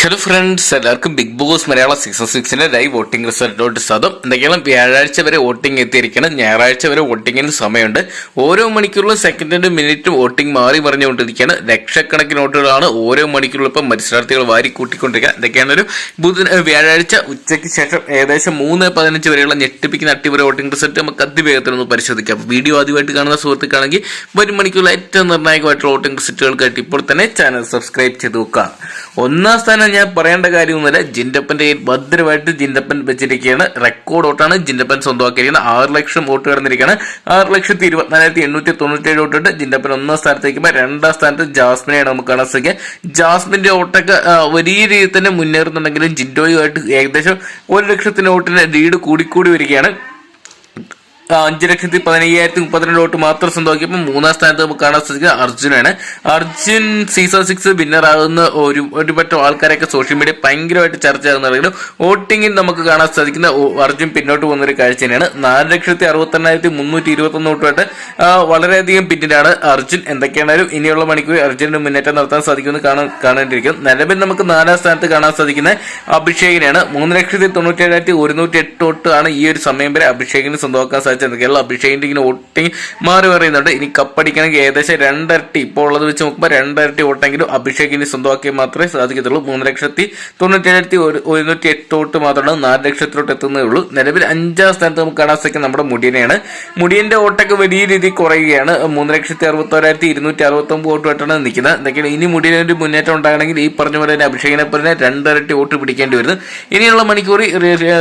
Hello friends എല്ലാവർക്കും Big Boss മലയാള season സിക്സിന്റെ live voting റിസൾട്ടോട്ട് സാധം. എന്തെങ്കിലും വ്യാഴാഴ്ച വരെ വോട്ടിംഗ് എത്തിയിരിക്കണം. ഞായറാഴ്ച വരെ വോട്ടിങ്ങിന് സമയമുണ്ട്. ഓരോ മണിക്കൂറിലും സെക്കൻഡിനും മിനിറ്റ് വോട്ടിംഗ് മാറി മറിഞ്ഞുകൊണ്ടിരിക്കുകയാണ്. ലക്ഷക്കണക്കിന് വോട്ടുകളാണ് ഓരോ മണിക്കൂറിലും ഇപ്പം മത്സരാർത്ഥികൾ വാരി കൂട്ടിക്കൊണ്ടിരിക്കുക ഇതൊക്കെയാണ് ഒരു ബുധ വ്യാഴാഴ്ച ഉച്ചയ്ക്ക് ശേഷം ഏകദേശം മൂന്ന് പതിനഞ്ച് വരെയുള്ള ഞെട്ടിപ്പിക്കുന്ന അട്ടിപര വോട്ടിംഗ് റിസൾട്ട് നമുക്ക് അതിവേഗത്തിൽ ഒന്ന് പരിശോധിക്കാം. വീഡിയോ ആദ്യമായിട്ട് കാണുന്ന സുഹൃത്തുക്കാണെങ്കിൽ വരും മണിക്കൂറിൽ ഏറ്റവും നിർണായകമായിട്ടുള്ള വോട്ടിംഗ് റിസൾട്ടുകൾക്കായിട്ട് ഇപ്പോൾ തന്നെ ചാനൽ സബ്സ്ക്രൈബ് ചെയ്ത് നോക്കുക. ഒന്നാം സ്ഥാനം ഞാൻ പറയേണ്ട കാര്യമൊന്നുമില്ല ജിൻഡപ്പന്റെ ഭദ്രമായിട്ട് ജിൻഡപ്പൻ വെച്ചിരിക്കുകയാണ്. റെക്കോർഡ് വോട്ടാണ് ജിൻഡപ്പൻ സ്വന്തമാക്കിയിരിക്കുന്നത്. ആറ് ലക്ഷം വോട്ട് കടന്നിരിക്കുകയാണ്. ആറ് ലക്ഷത്തി ഇരുപത്തിനാലായിരത്തി എണ്ണൂറ്റി തൊണ്ണൂറ്റേഴ് വോട്ടിട്ട് ജിൻഡപ്പൻ ഒന്നാം സ്ഥാനത്തേക്ക് രണ്ടാം സ്ഥാനത്ത് ജാസ്മിനെയാണ് നമുക്ക് കാണാൻ സാധിക്കുക. വോട്ടൊക്കെ വലിയ രീതിയിൽ തന്നെ മുന്നേറുന്നുണ്ടെങ്കിലും ജിൻഡോയുമായിട്ട് ഏകദേശം ഒരു ലക്ഷത്തിന്റെ വോട്ടിന് ലീഡ് കൂടിക്കൂടി വരികയാണ്. അഞ്ച് ലക്ഷത്തി പതിനയ്യായിരത്തി മുപ്പത്തിരണ്ട് വോട്ട് മാത്രം സ്വന്തമാക്കിയപ്പോൾ മൂന്നാം സ്ഥാനത്ത് നമുക്ക് കാണാൻ സാധിക്കുക അർജുനാണ്. അർജുൻ സീസൺ സിക്സ് വിന്നർ ആകുന്ന ഒരു ഒരുപറ്റം ആൾക്കാരൊക്കെ സോഷ്യൽ മീഡിയ ഭയങ്കരമായിട്ട് ചർച്ച ആകുന്നുണ്ടെങ്കിലും വോട്ടിങ്ങിൽ നമുക്ക് കാണാൻ സാധിക്കുന്ന അർജുൻ പിന്നോട്ട് പോകുന്ന ഒരു കാഴ്ച തന്നെയാണ്. നാല് ലക്ഷത്തി അറുപത്തെണ്ണായിരത്തി മുന്നൂറ്റി ഇരുപത്തൊന്ന് വോട്ടുമായിട്ട് വളരെയധികം പിന്നിലാണ് അർജുൻ. എന്തൊക്കെയാണെങ്കിലും ഇനിയുള്ള മണിക്കൂർ അർജുന് മുന്നേറ്റം നടത്താൻ സാധിക്കുമെന്ന് കാണാൻ കാണേണ്ടിയിരിക്കും നിലവിൽ നമുക്ക് നാലാം സ്ഥാനത്ത് കാണാൻ സാധിക്കുന്ന അഭിഷേകിനെയാണ്. മൂന്ന് ലക്ഷത്തി തൊണ്ണൂറ്റി ഏഴായിരത്തി ഒരുന്നൂറ്റി എട്ട് വോട്ടാണ് ഈ ഒരു സമയം വരെ അഭിഷേകിന് സ്വന്തമാക്കാൻ സാധിച്ചത് കേരള അഭിഷേകിന്റെ ഇങ്ങനെ വോട്ടിങ് മാറി പറയുന്നുണ്ട്. ഇനി കപ്പടിക്കണമെങ്കിൽ ഏകദേശം രണ്ടരട്ടി. ഇപ്പോൾ ഉള്ളത് വെച്ച് നോക്കുമ്പോൾ രണ്ടരട്ടി വോട്ടെങ്കിലും അഭിഷേകിന് സ്വന്തമാക്കിയാൽ മാത്രമേ സാധിക്കത്തുള്ളൂ. മൂന്ന് ലക്ഷത്തി തൊണ്ണൂറ്റി ഏഴായിരത്തി ഒരു- ഒരുന്നൂറ്റി എട്ട് വോട്ട് മാത്രമാണ് നാല് ലക്ഷത്തിലോട്ട് എത്തുന്നേ ഉള്ളൂ. നിലവിൽ അഞ്ചാം സ്ഥാനത്ത് നമുക്ക് കാണാൻ സാധിക്കും നമ്മുടെ മുടിയനെയാണ്. മുടിയന്റെ വോട്ടൊക്കെ വലിയ രീതിയിൽ കുറയുകയാണ്. മൂന്ന് ലക്ഷത്തി അറുപത്തോരായിരത്തി ഇരുന്നൂറ്റി അറുപത്തി ഒമ്പത് വോട്ടുമായിട്ടാണ് നിൽക്കുന്നത്. എന്തെങ്കിലും ഇനി മുടിയനെ ഒരു മുന്നേറ്റം ഉണ്ടാകണമെങ്കിൽ ഈ പറഞ്ഞ പോലെ തന്നെ അഭിഷേകിനെ പോലെ രണ്ടരട്ടി വോട്ട് പിടിക്കേണ്ടി വരുന്നു. ഇനിയുള്ള മണിക്കൂറി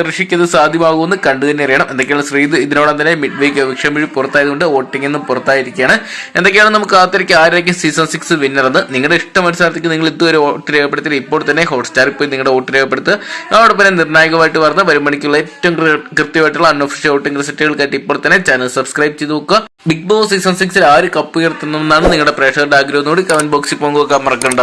ഋഷിക്ക് ഇത് സാധ്യമാകുമെന്ന് കണ്ടു തന്നെ അറിയണം. എന്തൊക്കെയാണ് ശ്രീത് ഇതിനോടൊപ്പം തന്നെ മിഡ് വീക്ക് വിഷമിഴി പുറത്തായതുകൊണ്ട് വോട്ടിംഗിൽ നിന്നും പുറത്തായിരിക്കുകയാണ്. എന്തൊക്കെയാണ് നമുക്ക് കാത്തിരിക്കുക ആരായിരിക്കും സീസൺ സിക്സ് വിന്നർ എന്ന്? നിങ്ങളുടെ ഇഷ്ട മത്സരത്തിലേക്ക് നിങ്ങൾ ഇതുവരെ വോട്ട് രേഖപ്പെടുത്തി ഇപ്പോൾ തന്നെ ഹോട്ട്സ്റ്റാറിൽ പോയി നിങ്ങളുടെ വോട്ട് രേഖപ്പെടുത്തുക. അതോടൊപ്പം തന്നെ നിർണായകമായിട്ട് വരുന്ന വരും മണിക്കുള്ള ഏറ്റവും കൃത്യമായിട്ടുള്ള അൺഒഫീഷ്യൽ വോട്ടിംഗ് റിസൾട്ടുകൾക്കായിട്ട് ഇപ്പോൾ തന്നെ ചാനൽ സബ്സ്ക്രൈബ് ചെയ്ത് നോക്കുക. ബിഗ് ബോസ് സീസൺ സിക്സിൽ ആര് കപ്പ് ഉയർത്തുന്നതെന്നാണ് നിങ്ങളുടെ പ്രേക്ഷകരുടെ ആഗ്രഹം. കൂടി കമന്റ് ബോക്സിൽ പങ്കുവെക്കാൻ മറക്കണ്ട.